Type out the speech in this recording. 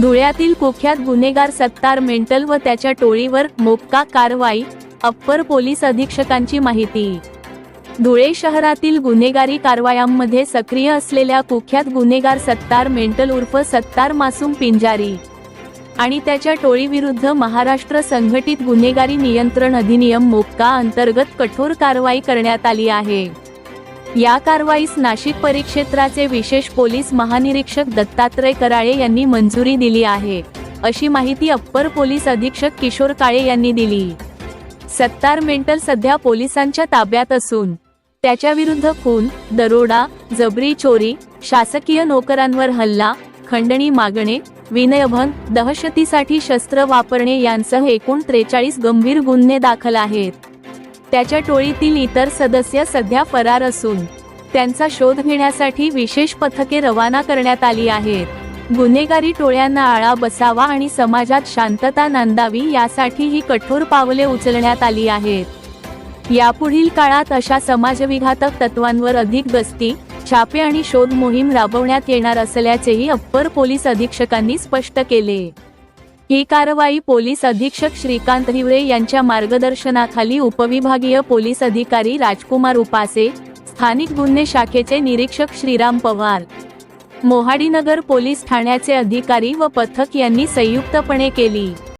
धुळ्यातील कुख्यात गुन्हेगार सत्तार मेंटल व त्याच्या टोळीवर मोक्का कारवाई अप्पर पोलीस अधीक्षकांची माहिती. धुळे शहरातील गुन्हेगारी कारवायांमध्ये सक्रिय असलेल्या कुख्यात गुन्हेगार सत्तार मेंटल उर्फ सत्तार मासूम पिंजारी आणि त्याच्या टोळीविरुद्ध महाराष्ट्र संघटित गुन्हेगारी नियंत्रण अधिनियम मोक्का अंतर्गत कठोर कारवाई करण्यात आली आहे. या कारवाईस नाशिक परिक्षेत्राचे विशेष पोलीस महानिरीक्षक दत्तात्रय कराळे यांनी मंजुरी दिली आहे. अशी माहिती अप्पर पोलीस अधीक्षक किशोर काळे यांनी दिली. सत्तार मेंटल सध्या पोलिसांच्या ताब्यात असून त्याच्याविरुद्ध खून दरोडा जबरी चोरी शासकीय नोकरांवर हल्ला खंडणी मागणे विनयभंग दहशतीसाठी शस्त्र वापरणे यांसह एकूण त्रेचाळीस गंभीर गुन्हे दाखल आहेत. त्याच्या टोळीतील इतर सदस्य सध्या फरार असून त्यांचा शोध घेण्यासाठी विशेष पथके रवाना करण्यात आली आहेत. गुन्हेगारी टोळ्यांना आळा बसावा आणि समाजात शांतता नांदावी यासाठी ही कठोर पावले उचलण्यात आली आहेत. यापुढील काळात अशा समाजविघातक तत्वांवर अधिक गस्ती छापे आणि शोध मोहीम राबवण्यात येणार असल्याचेही अप्पर पोलीस अधीक्षकांनी स्पष्ट केले. ही कारवाई पोलीस अधीक्षक श्रीकांत हिवरे यांच्या मार्गदर्शनाखाली उपविभागीय पोलीस अधिकारी राजकुमार उपासे स्थानिक गुन्हे शाखेचे निरीक्षक श्रीराम पवार मोहाडीनगर पोलीस ठाण्याचे अधिकारी व पथक यांनी संयुक्तपणे केली.